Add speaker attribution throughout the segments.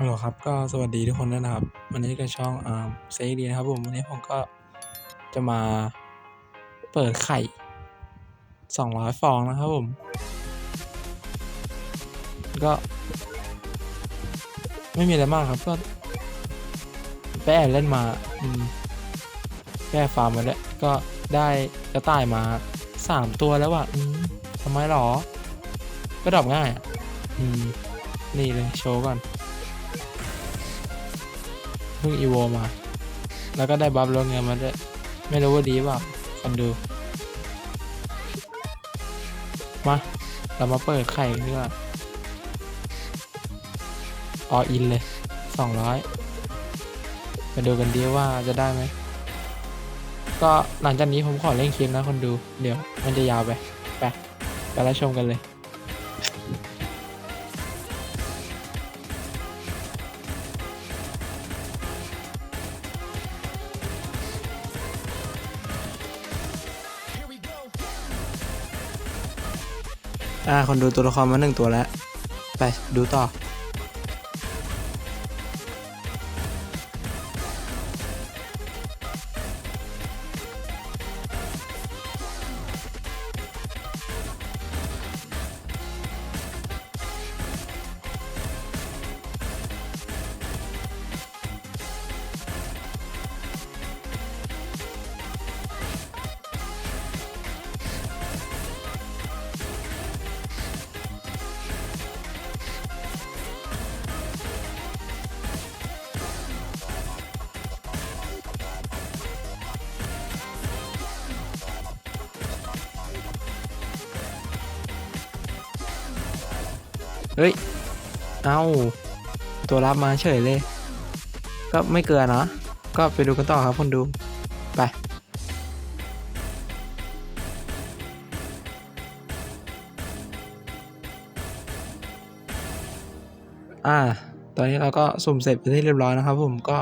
Speaker 1: ฮัลโหลครับก็สวัสดีทุกคนด้วยนะครับ วันนี้ก็ช่องอ่าเซดีนะครับผมวันนี้ผมก็จะมาเปิดไข่200ฟองนะครับผม ก็ ไม่มีอะไรมากครับก็ไปแอบเล่นมาอืมแก้ฟาร์มมาแล้วก็ได้กระต่ายมาสามตัวแล้วว่ะทำไมหรอ ก็ดรอปง่าย อืม นี่เลยโชว์ก่อน เพิ่งอีโวมา แล้วก็ได้บัฟลดเงินมาด้วย ไม่รู้ว่าดีป่าคนดู มา เรามาเปิดไข่กันดีกว่าออินเลยสองร้อยมาดูกันดีว่าจะได้ไหม ก็หลังจากนี้ผมขอเล่นคลิปนะคนดู เดี๋ยวมันจะยาวไป ไปไปแล้วชมกันเลย อ่าคนดูตัวละครมาหนึ่งตัวแล้ว ไปดูต่อ เฮ้ย เอาตัวรับมาเฉยเลย ก็ไม่เกินเนาะก็ไปดูกันต่อครับคนดู ไปอ่า ตอนนี้เราก็สุ่มเสร็จไปนที่เรียบร้อยนะครับผมก็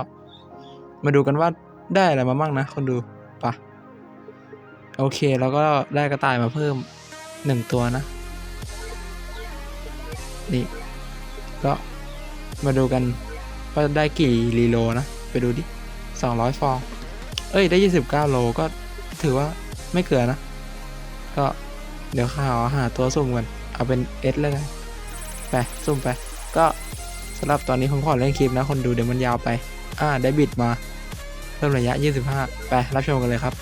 Speaker 1: มาดูกันว่าได้อะไรมาบ้างนะคนดูไปะโอเคเราก็ได้กระต่ายมาเพิ่มหนึ่งตัวนะ นี่ ก็มาดูกันว่าได้กี่รีโลนะ ไปดูดิสองร้อยฟอง เอ้ย ได้ยี่สิบเก้าโลก็ถือว่าไม่เกินนะ ก็เดี๋ยวข้าวหาตัวสุ่มกัน เอาเป็นเอสเลยกันไป สุ่มไป ก็สำหรับตอนนี้ผมขอเล่นคลิปนะ คนดูเดี๋ยวมันยาวไป อ่า ได้บิดมา เพิ่มระยะ 25 ไป รับชมกันเลยครับ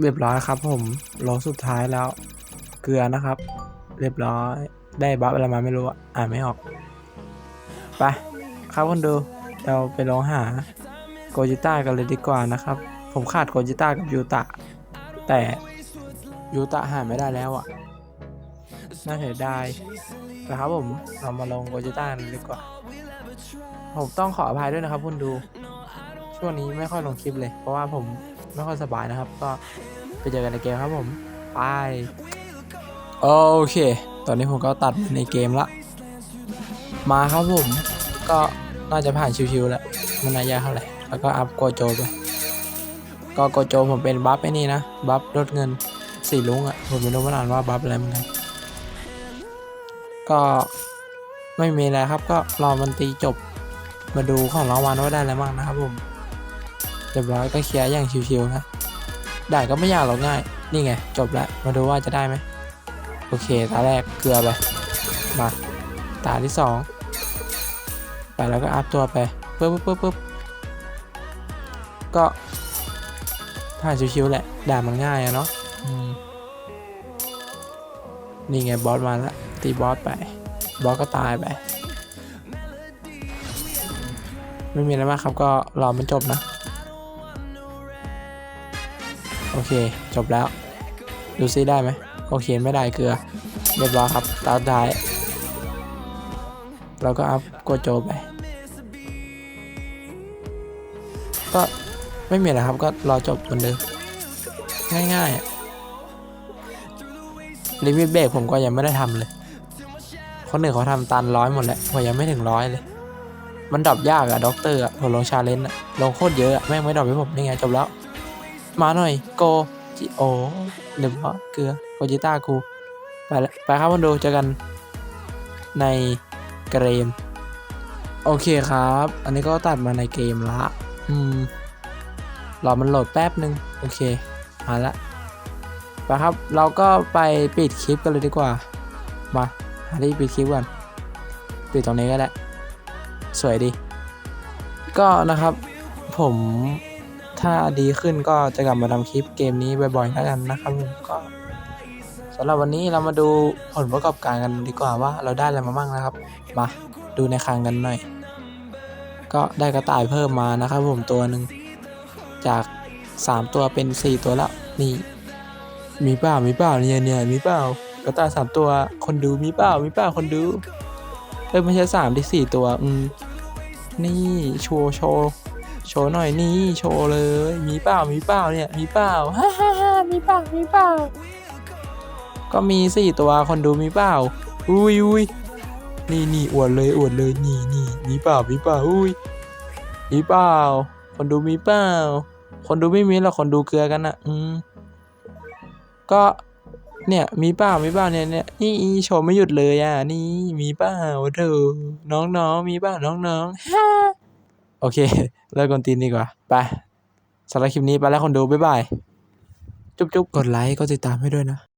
Speaker 1: เรียบร้อยครับผมโลสุดท้ายแล้ว เกลือนะครับ เรียบร้อย ได้บัฟอะไรมาไม่รู้อ่านไม่ออก ไป ครับคนดู เราไปลองหาโกจิต้ากันเลยดีกว่านะครับ ผมขาดโกจิต้ากับยูตะ แต่ยูตะหาไม่ได้แล้วอะน่าเสียดายนะครับผมเรามาลงโกจิต้ากันดีกว่า ผมต้องขออภัยด้วยนะครับคุณดู ช่วงนี้ไม่ค่อยลงคลิปเลย เพราะว่าผม ไม่ค่อยสบายนะครับ ก็ไปเจอกันในเกมครับผมไปโอเค ตอนนี้ผมก็ตัดในเกมละ มาครับผม ก็น่าจะผ่านชิวๆแล้วไมันน่ายากเท่าไหร่ แล้วก็อัพโกโจไป ก็โกโจผมเป็นบัฟไอ้นี่นะ บัฟลดเงินสีลุงอะ่ะ ผมไม่รู้มานานว่าบัฟอะไรเหมือนกัน ก็ไม่มีอะไรครับ ก็รอมันตีจบ มาดูของรางวัลว่าได้อะไรบ้างนะครับผม เรียบร้อยก็เคลียร์อย่างชิวๆนะได้ก็ไม่ยากหรอกง่าย นี่ไง จบแล้วมาดูว่าจะได้ไหมโอเค ตาแรกเกลือไป มา ตาที่สองไปแล้วก็อัพตัวไปปึ๊บปึ๊บปึ๊บปึ๊บก็ผ่านชิวๆแหละ ด่ามันง่ายอะเนาะอืมนี่ไงบอสมาแล้วตีบอสไป บอสก็ตายไป ไม่มีอะไรมากครับก็รอมันจบนะ อเค จบแล้ว ดูซิได้ไหมโอเค ไม่ได้เกลือ เรียบร้อยครับ ตาดาย เราก็อัพโกโจไป ก็ไม่มีอะไรครับ ก็รอจบเหมือนเดิม ง่ายๆลิมิตเบรกผมก็ยังไม่ได้ทำเลยคนหนึ่งเขาทำตันร้อยหมดแล้วผมยังไม่ถึงร้อยเลย มันดรอปยากอะด็อกเตอร์อะผมลงชาเลนจ์อะลงโคตรเยอะอะแม่งไม่ดรอปให้ผมนี่ไงจบแล้ว มาหน่อยโกจิโอเดี๋ยวาะเกลือโกจิต้ากูไปล้วไปครับคนดูเจอกันในเกม โอเคครับ อันนี้ก็ตัดมาในเกมละอืมรอมันโหลดแป๊บหนึ่งโอเค มาละไปครับ เราก็ไปปิดคลิปกันเลยดีกว่า มาหาที่ปิดคลิปก่อนปิดตรงนี้ก็ได้ สวยดี ก็นะครับ ผม ถ้าดีขึ้นก็จะกลับมาทำคลิปเกมนี้บ่อยๆแล้วกันนะครับผมก็สำหรับวันนี้เรามาดูผลประกอบการกันดีกว่าว่าเราได้อะไรมาบ้างนะครับ มาดูในคลังกันหน่อย ก็ได้กระต่ายเพิ่มมานะครับผมตัวหนึ่งจาก 3 ตัวเป็น 4 ตัวแล้วนี่ มีเปล่ามีเปล่าเนี่ยเนี่ยมีเปล่ากระต่ายสามตัวคนดูมีเปล่ามีเปล่าคนดูเอ้ยไม่ใช่สามที่สี่ตัว อืม นี่โชว์โชว์ โชว์หน่อยนี่โชว์เลย มีเปล่ามีเปล่าเนี่ยมีเปล่าฮ่าฮ่าฮ่ามีเปล่ามีเปล่าก็มีสี่ตัวคนดูมีเปล่าอุ้ยอุ้ยนี่นี่อวดเลยอวดเลยนี่นี่มีเปล่ามีเปล่าอุ้ยมีเปล่าคนดูมีเปล่าคนดูไม่มีหรอกคนดูเกลือกันอะอืมก็เนี่ยมีเปล่ามีเปล่าเนี่ยเนี่ยนี่โชว์ไม่หยุดเลยอะนี่มีเปล่าเธอน้องๆมีเปล่าน้องๆฮ่า โอเค เลิกกวนตีนดีกว่า ไปสำหรับคลิปนี้ไปแล้วคนดู บ๊ายบาย จุ๊บๆ กดไลค์ กดติดตามให้ด้วยนะ